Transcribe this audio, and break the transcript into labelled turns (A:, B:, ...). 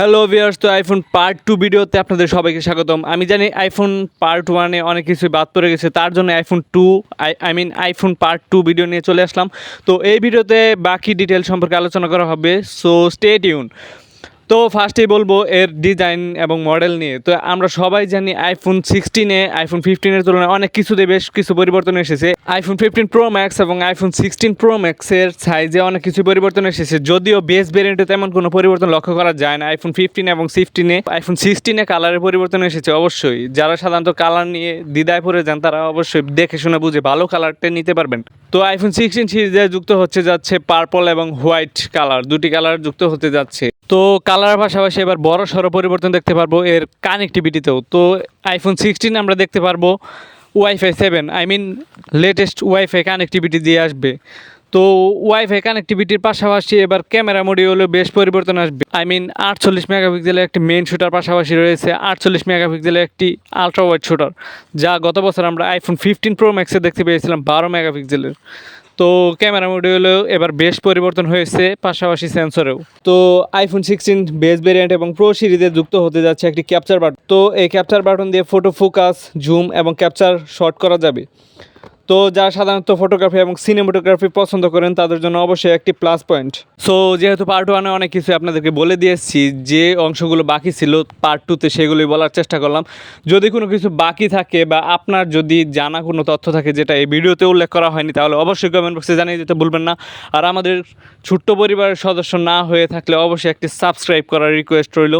A: Hello viewers তো iPhone part two ভিডিওতে আপনাদের সবাইকে স্বাগতম। আমি জানি আইফোন পার্ট ওয়ানে অনেক কিছু বাদ পড়ে গেছে, তার জন্য iPhone two I I mean iPhone part two video নিয়ে চলে আসলাম। তো এই ভিডিওতে বাকি ডিটেল সম্পর্কে আলোচনা করা হবে সো স্টে টিউন তো ফার্স্টেই বলব এর ডিজাইন এবং মডেল নিয়ে। তো আমরা সবাই জানি আইফোন সিক্সটিনে আইফোন ফিফটিনের তুলনায় অনেক কিছুতে বেশ কিছু পরিবর্তন এসেছে। আইফোন ফিফটিন প্রো ম্যাক্স এবং আইফোন সিক্সটিন প্রো ম্যাক্সের সাইজে অনেক কিছু পরিবর্তন এসেছে। যদিও বেস ভেরিয়েন্টে তেমন কোনো পরিবর্তন লক্ষ্য করা যায় না। আইফোন ফিফটিন এবং সিক্সটিনে আইফোন সিক্সটিনে কালারের পরিবর্তন এসেছে অবশ্যই। যারা সাধারণত কালার নিয়ে দ্বিধায় পড়ে যান, তারা অবশ্যই দেখে শুনে বুঝে ভালো কালারটা নিতে পারবেন। তো আইফোন সিক্সটিন সিরিজে যুক্ত হচ্ছে যাচ্ছে পার্পল এবং হোয়াইট কালার দুটি কালার যুক্ত হতে যাচ্ছে। তো কালার পাশাপাশি এবার বড় সড়ো পরিবর্তন দেখতে পারব এর কানেক্টিভিটিতেও তো আইফোন সিক্সটিন আমরা দেখতে পারব wifi seven I mean latest wifi connectivity দিয়ে আসবে। তো ওয়াইফাই কানেক্টিভিটির পাশাপাশি এবার ক্যামেরা মডিউলে বেশ পরিবর্তন আসবে। আই মিন আটচল্লিশ মেগাপিক্সেলের একটি মেন শুটার পাশাপাশি রয়েছে আটচল্লিশ মেগাপিক্সেলের একটি আলট্রা ওয়াইড শুটার যা গত বছর আমরা আইফোন ফিফটিন প্রো ম্যাক্সে দেখতে পেয়েছিলাম বারো মেগাপিক্সেলের তো ক্যামেরা মডিউলেও এবার বেশ পরিবর্তন হয়েছে, পাশাপাশি সেন্সরেও। তো আইফোন সিক্সটিন বেস ভেরিয়েন্ট এবং প্রো সিরিজে যুক্ত হতে যাচ্ছে একটি ক্যাপচার বাটন তো এই ক্যাপচার বাটন দিয়ে ফটো ফোকাস জুম এবং ক্যাপচার শট করা যাবে। তো যারা সাধারণত ফটোগ্রাফি এবং সিনেমাটোগ্রাফি পছন্দ করেন, তাদের জন্য অবশ্যই একটি প্লাস পয়েন্ট সো যেহেতু পার্ট ওয়ানে অনেক কিছু আপনাদেরকে বলে দিয়েছি যে অংশগুলো বাকি ছিল পার্ট টুতে সেগুলোই বলার চেষ্টা করলাম। যদি কোনো কিছু বাকি থাকে বা আপনার যদি জানা কোনো তথ্য থাকে যেটা এই ভিডিওতে উল্লেখ করা হয়নি, তাহলে অবশ্যই কমেন্ট বক্সে জানিয়ে দিতে ভুলবেন না। আর আমাদের ছোট্ট পরিবারের সদস্য না হয়ে থাকলে অবশ্যই একটি সাবস্ক্রাইব করার রিকোয়েস্ট রইল।